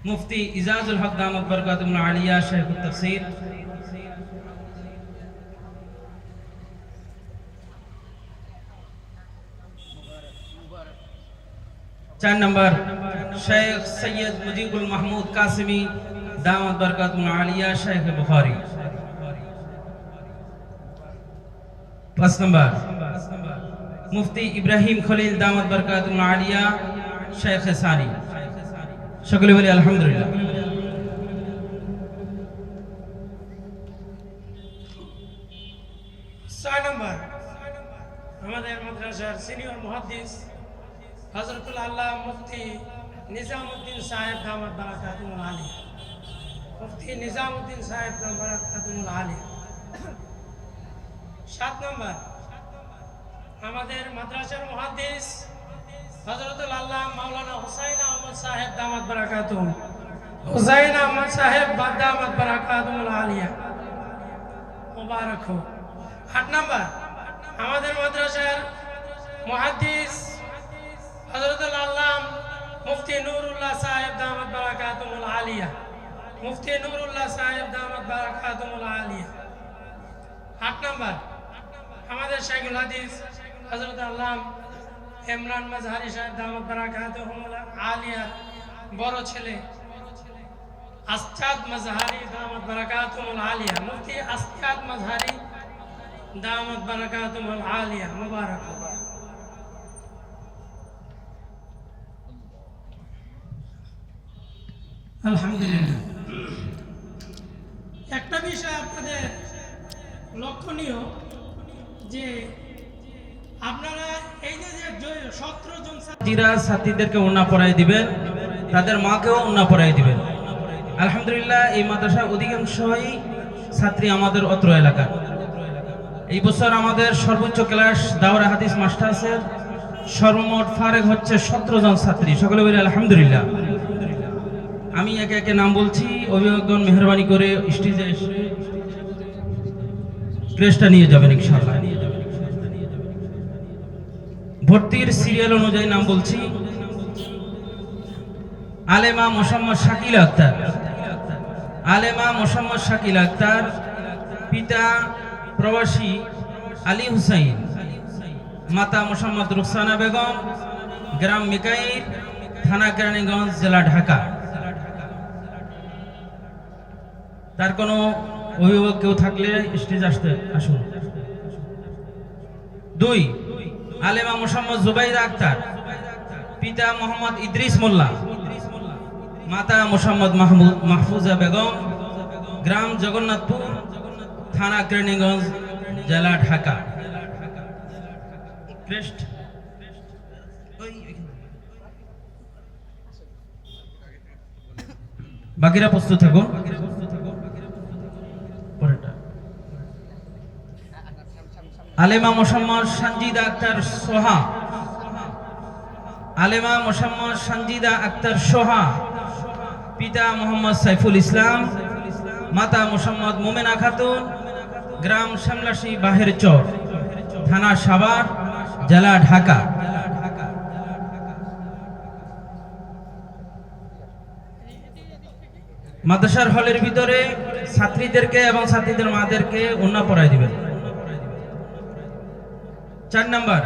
মুফতি ইজাজুল হক দামত বরকাতুল আলিয়া শেখুত তফসির চার নম্বর শেখ সৈয়দ মুজিবুল মাহমুদ কাসিমি দামত বরকাতুল আলিয়া শেখ বুখারী পাঁচ নম্বর মুফতি ইব্রাহিম খলিল দামত বরকাতুল আলিয়া শেখ সানি সকলে বলি আলহামদুলিল্লাহ। আমাদের মাদ্রাসার সিনিয়র নিজামুদ্দিন সাহেব বারাকাতুল আলী। মুফতি নিজামুদ্দিন সাহেব বারাকাতুল আলী। সাত নম্বর, আমাদের মাদ্রাসার মুহাদ্দিস হজরতুল মাওলানা হুসাইন আহমদ সাহেব দামাত বারাকাতুম হুসাইন আহমদ সাহেব দামাত বারাকাতুল আলিয়া। মুবারক আট নাম্বার, আমাদের মাদ্রাসার হযরতুল আল্লাহ মুফতি নূরুল্লাহ সাহেব দামাত বারাকাতুল আলিয়া। মুফতি নূরুল্লাহ সাহেব দামাত বারাকাতুল আলিয়া। আট নাম্বার, আমাদের শাইখুল হাদিস হযরত আল্লাহ ইমরান মাজহারি সাহেব দামাত বারাকাতুল আলিয়া বড় ছেলে, আস্তাদ মাজহারি দামাত বারাকাতুল আলিয়া। মুফতি আস্তাদ মাজহারি দামত বারাকাতুল আলিয়া। মুবারক। আলহামদুলিল্লাহ। একটা বিষয় আপনাদের লক্ষণীয় যে আপনারা জিরা ছাত্রীদেরকে ওনা পড়াই দিবেন, তাদের মাকেও ওনা পড়াই দিবেন। আলহামদুলিল্লাহ, এই মাদ্রাসার অধিকাংশই ছাত্রী আমাদের অত্র এলাকার। এই বছর আমাদের সর্বোচ্চ ক্লাস দাওরা হাদিস মাস্টার্সের সর্বমোট ফারেক হচ্ছে সতেরো জন ছাত্রী সকলে বলি আলহামদুলিল্লাহ। আমি একে একে নাম বলছি, অভিভাবকগণ মেহরবানি করে স্টেজে এসে ক্রেসটা নিয়ে যাবেন ইনশাআল্লাহ। ভর্তির সিরিয়াল অনুযায়ী নাম বলছি। আলেমা মোসাম্মদ শাকিল আক্তার। আলেমা মোসাম্মদ শাকিল আক্তার, পিতা প্রবাসী আলী হুসাইন, মাতা মোসাম্মদ রুকসানা বেগম, গ্রাম মিকাইর থানা কেরানীগঞ্জ, জেলা ঢাকা। তার কোনো অভিভাবক কেউ থাকলে স্টেজ আসতে আসুন। দুই আলেমা মোহাম্মদ জুবাইদা আক্তার, পিতা মোহাম্মদ ইদ্রিস মোল্লা, মাতা মোহাম্মদ মাহমুদ মাহফুজা বেগম, গ্রাম জগন্নাথপুর, থানা কেরানীগঞ্জ, জেলা ঢাকা। বাকিরা প্রস্তুত থাকুন। পরেরটা। আলেমা মোসাম্মদ সঞ্জিদা আক্তার সোহা। আলেমা মোসাম্মদ সঞ্জিদা আক্তার সোহা। পিতা মোহাম্মদ সাইফুল ইসলাম। মাতা মোসাম্মদ মোমেনা খাতুন। গ্রাম শ্যামলাসী বাহের চর। থানা সাভার, জেলা ঢাকা। মাদ্রাসার হলের ভিতরে ছাত্রীদেরকে এবং ছাত্রীদের মাদেরকে উন্না পড়াই দিবেন। চার নাম্বার।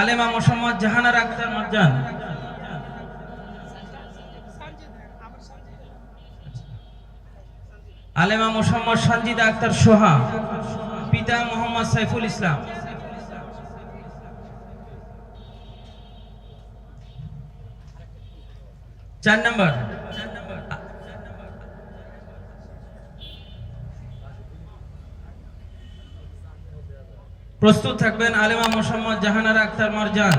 আলেমা মোসাম্মদ জাহানার আক্তার মারজান আলেমা মোসাম্মদ সঞ্জিদা আক্তার সোহা। পিতা মোহাম্মদ সাইফুল ইসলাম। চার নাম্বার। প্রস্তুত থাকবেন আলেমা মোহাম্মদ জাহানারা আক্তার মারজান,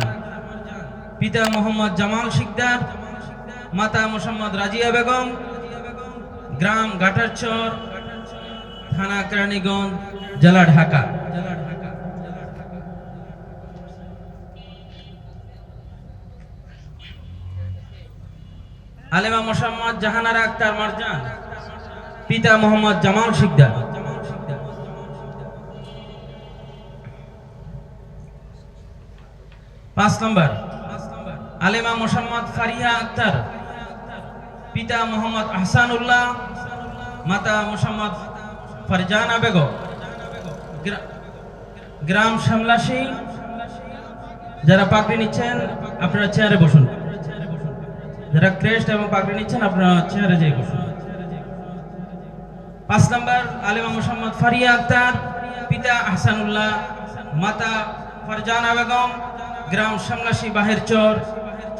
পিতা মোহাম্মদ জামাল শিকদার, মাতা মোহাম্মদ রাজিয়া বেগম, গ্রাম গাটারচর থানা কেরানীগঞ্জ, জেলা ঢাকা। আলেমা মোহাম্মদ জাহানারা আক্তার মারজান, পিতা মোহাম্মদ জামাল শিকদার। পাঁচ নম্বর। আলেমা মোসাম্মদ ফারিহা আক্তার, পিতা মোহাম্মদ আহসানুল্লাহ, মাতা মোসাম্মদ ফারজানা বেগম। গ্রা- গ্রাম সামলাসি, যারা পাকড়ি নিচ্ছেন, আপনারা চেয়ারে বসুন। যারা ক্রেস্ট এবং পাকড়ি নিচ্ছেন, আপনারা চেয়ারে যেয়ে বসুন। পাঁচ নম্বর, আলেমা মোহাম্মদ ফারিয়া আক্তার, পিতা আহসানুল্লাহ, মাতা ফারজানা বেগম গ্রাম সামলাসি বাহের চর,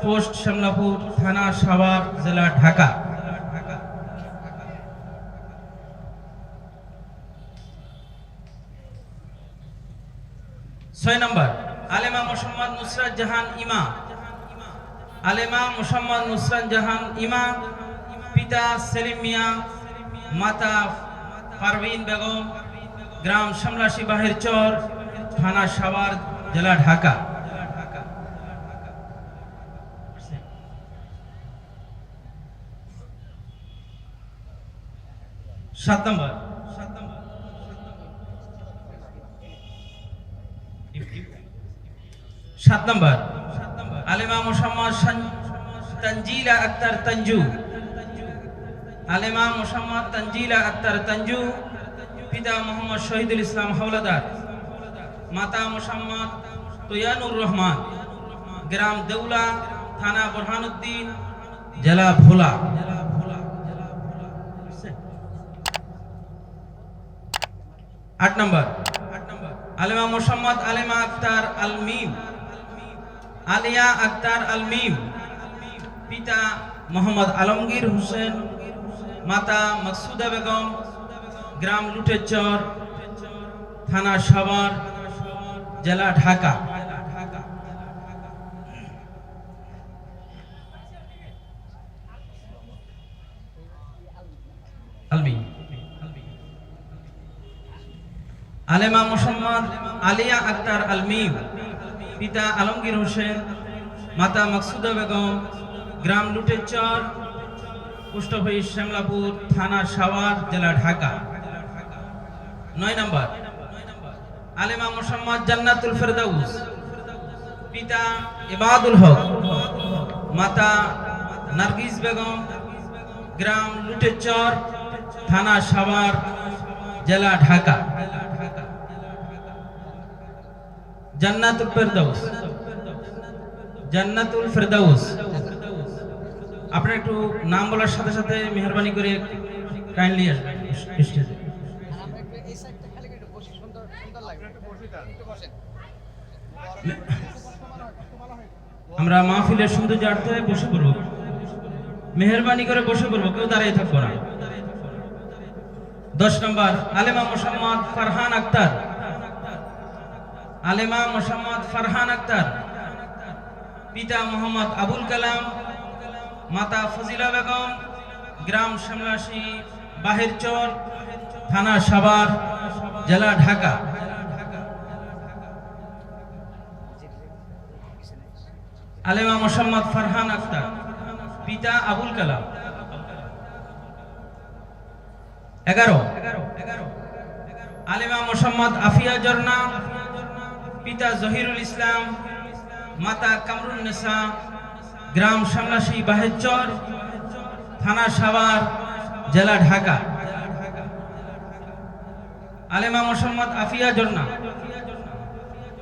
পোস্ট শ্যামলাপুর থানা সাভার, জেলা ঢাকা। ছয় নম্বর, আলেমা মোহাম্মদ নুসরাত জাহান ইমা। আলেমা মোহাম্মদ নুসরাত জাহান ইমা, পিতা সেলিম মিয়া, মাতা পারভিন বেগম, গ্রাম সামলাসি বাহের চর, থানা সাভার, জেলা ঢাকা। সাত নম্বর। সাত নম্বর। আলেমা মোসাম্মদ আক্তার তঞ্জু আলেমা মোসাম্মদ তঞ্জিলা আক্তার তঞ্জু পিতা মোহাম্মদ শহীদুল ইসলাম হাওলাদার। মাতা মোসাম্মদ তোয়ানুর রহমান। গ্রাম দেউলা, থানা বোরহানুদ্দিন, জেলা ভোলা। আট নম্বর। আলেমা মোসাম্মদ আলেমা আক্তার আল মিম আলিয়া আক্তার আল মিম পিতা মোহাম্মদ আলমগীর হোসেন। মাতা মকসুদা বেগম। গ্রাম লুটেচর থানা সাভার। জেলা ঢাকা। আলমি আলেমা মোহাম্মদ আলিয়া আক্তার আলমিম পিতা আলমগীর হোসেন, মাতা মকসুদা বেগম, গ্রাম লুটেচর পোস্ট শ্যামলাপুর, থানা সাওয়ার, জেলা ঢাকা। নয় নম্বর, আলেমা মোহাম্মদ জান্নাতুল ফেরদাউস, পিতা ইবাদুল হক, মাতা নার্গিস বেগম, গ্রাম লুটেচর থানা সাওয়ার, জেলা ঢাকা। জান্নাতুল ফেরদাউস। জান্নাতুল ফেরদাউস। আপনার একটু নাম বলার সাথে সাথে মেহরবানি করে কাইন্ডলি আসবেন। আমরা মাহফিলের সৌন্দর্যার্থে বসে পড়ব। মেহরবানি করে বসে পড়ব, কেউ দাঁড়িয়ে থাকব না। দশ নম্বর, আলেমা মোসাম্মদ ফারহান আক্তার। আলেমা মোসাম্মদ ফারহান আক্তার, পিতা মোহাম্মদ আবুল কালাম, মাতা ফজিলা বেগম, গ্রাম শ্যামলাসি বাহির চর, থানা সাভার, জেলা ঢাকা। আলেমা মোহাম্মদ ফারহান আক্তার, পিতা আবুল কালাম। এগারো। আলেমা মোহাম্মদ আফিয়া জর্না পিতা জহিরুল ইসলাম, মাতা কামরুন নেসা, গ্রাম সামলাসি বাহেচর থানা সাভার, জেলা ঢাকা। আলেমা মোহাম্মদ আফিয়া জর্না,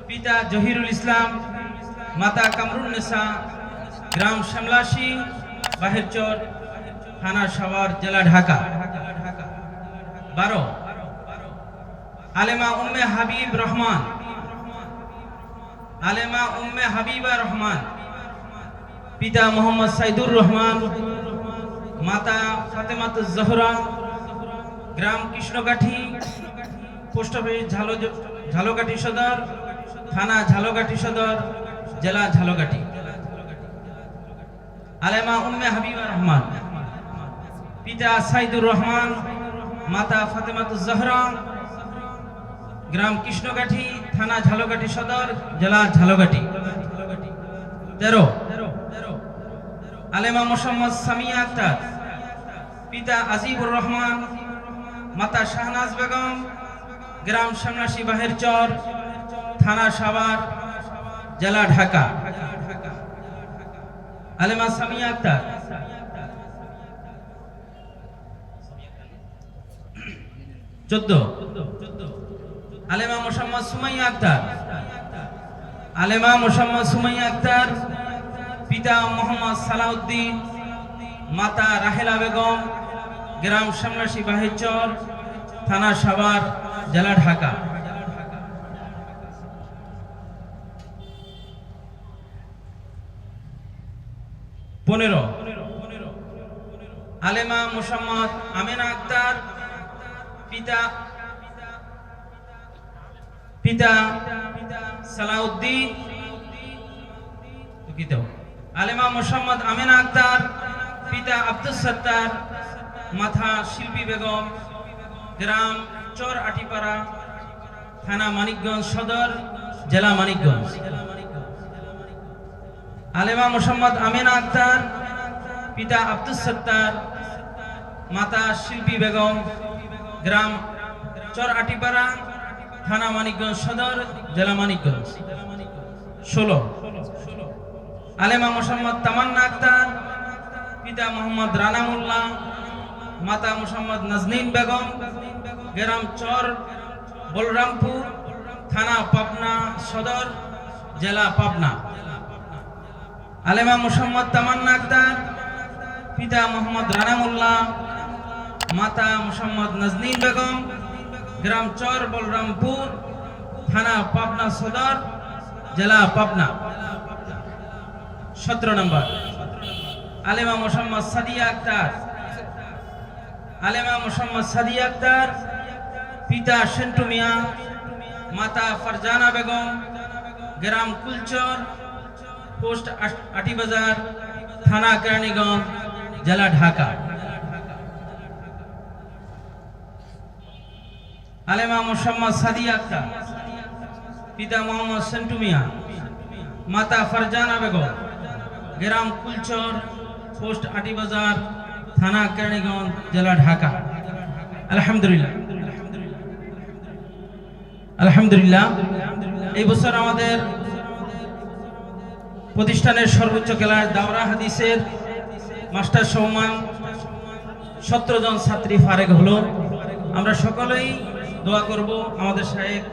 পিতা জহিরুল ইসলাম, মাতা কামরুন নেসা, গ্রাম শ্যামলাসি বাহেরচর থানা সাভার, জেলা ঢাকা। বারো। আলেমা উম্মে হাবিব রহমান আলেমা উম্মে হাবিবা রহমান, পিতা মোহাম্মদ সাইদুর রহমান, মাতা ফাতেমাত জহরা, গ্রাম কৃষ্ণকাঠি, পোস্ট অফিস ঝালো ঝালকাঠি সদর, থানা ঝালকাঠি সদর, জেলা ঝালকাঠি। আলেমা উম্মে হাবিবা রহমান, পিতা সাইদুর রহমান, মাতা ফাতেমাত জাহরা, গ্রাম কৃষ্ণকাঠি থানা ঝালকাটি সদর, জেলা ঝালকাটি তেরো। আলেমা মোহাম্মদ সামিয়া আক্তার। পিতা আজিবুর রহমান। মাতা শাহনাজ বেগম। গ্রাম সামনাসী বাহের চর। থানা সাভার, জেলা ঢাকা। আলেমা সামিয়া আক্তার। চোদ্দ। আলেমা মোসাম্মদ সুমাইয়া আক্তার। আলেমা মোসাম্মদ সুমাইয়া আক্তার, পিতা মোহাম্মদ সালাউদ্দিন, মাতা রাহেলা বেগম, গ্রাম সামলাসী বাহিচর, থানা সাভার, জেলা ঢাকা। পনেরো। আলেমা মোসাম্মদ আমেনা আক্তার, পিতা পিতা সালাউদ্দিন। আলেমা মোসাম্মদ আমেনা আক্তার, পিতা আব্দুল সত্তার, মাথা শিল্পী বেগম, গ্রাম চর আটিপাড়া, থানা মানিকগঞ্জ সদর, জেলা মানিকগঞ্জ। আলেমা মোসাম্মদ আমেনা আক্তার, পিতা আব্দুল সত্তার, মাতা শিল্পী বেগম, গ্রাম চর আটিপাড়া থানা মানিকগঞ্জ সদর, জেলা মানিকগঞ্জ। ষোলো। আলেমা মোসাম্মদ তামান্না আক্তার, পিতা মোহাম্মদ রানা মোল্লা, মাতা মোসাম্মদ নাজনীন বেগম, গ্রাম চর, বলরামপুর, থানা পাবনা সদর, জেলা পাবনা। আলেমা মোসাম্মদ তামান্না আক্তার, পিতা মোহাম্মদ রানা মোল্লা, মাতা মোসাম্মদ নাজনীন বেগম গ্রাম চর বলরামপুর, থানা পাবনা সদর, জেলা পাবনা। সতেরো নম্বর। আলেমা মোসাম্মদ সাদিয়া আক্তার। আলেমা মোসাম্মদ সাদিয়া আক্তার, পিতা সেন্টু মিয়া, মাতা ফারজানা বেগম, গ্রাম কুলচর, পোস্ট আট- আটিবাজার থানা কেরানীগঞ্জ, জেলা ঢাকা। আলেমা মোসাম্মদ সাদিয়া আক্তার, পিতা মোহাম্মদ সেন্টু মিয়া, মাতা ফারজানা বেগম, গ্রাম কুলচর, পোস্ট আটিবাজার থানা কেরানীগঞ্জ, জেলা ঢাকা। আলহামদুলিল্লাহ। আলহামদুলিল্লাহ। এই বছর আমাদের প্রতিষ্ঠানের সর্বোচ্চ খেলার দাওরা হাদিসের মাস্টার সম্মান সতেরো জন ছাত্রী ফারেক হলো। আমরা সকলেই দোয়া করব, আমাদের সাহেব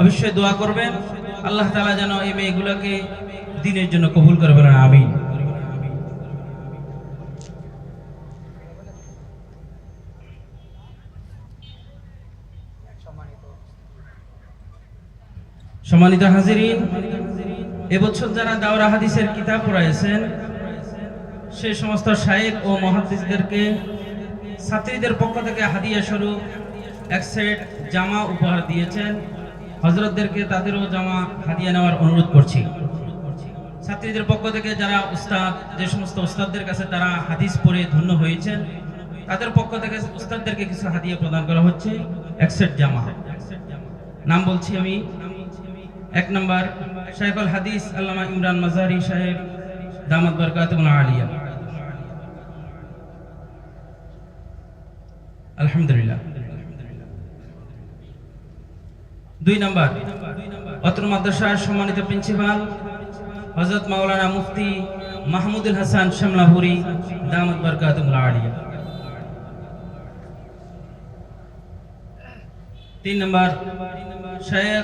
অবশ্যই দোয়া করবেন। আল্লাহ তাআলা যেন এই মেয়েগুলোকে দিনের জন্য কবুল করে বলেন, আমিন। সম্মানিত সম্মানিত হাজিরিন, এবছর যারা দাওরা হাদিসের কিতাব পড়াইছেন সে সমস্ত শায়েক ও মহাদিসদেরকে ছাত্রীদের পক্ষ থেকে হাদিয়া স্বরূপ এক সেট জামা উপহার দিয়েছেন। হজরতদেরকে তাদেরও জামা হাদিয়া নেওয়ার অনুরোধ করছি। ছাত্রীদের পক্ষ থেকে যারা উস্তাদ, যে সমস্ত উস্তাদদের কাছে তারা হাদিস পড়ে ধন্য হয়েছেন, তাদের পক্ষ থেকে উস্তাদদেরকে কিছু হাদিয়া প্রদান করা হচ্ছে। এক সেট জামা। নাম বলছি আমি। এক নম্বর, শাইখুল হাদিস আল্লামা ইমরান মাজারি সাহেব, দামাত বরকাতুল আলিয়া। আলহামদুলিল্লাহ। দুই নাম্বার, অত্র মাদ্রাসার সম্মানিত প্রিন্সিপাল হজরত মাওলানা মুফতি মাহমুদুল হাসান শামলাপুরি দামত বরকাতুল আলিয়া। তিন নম্বর শেখ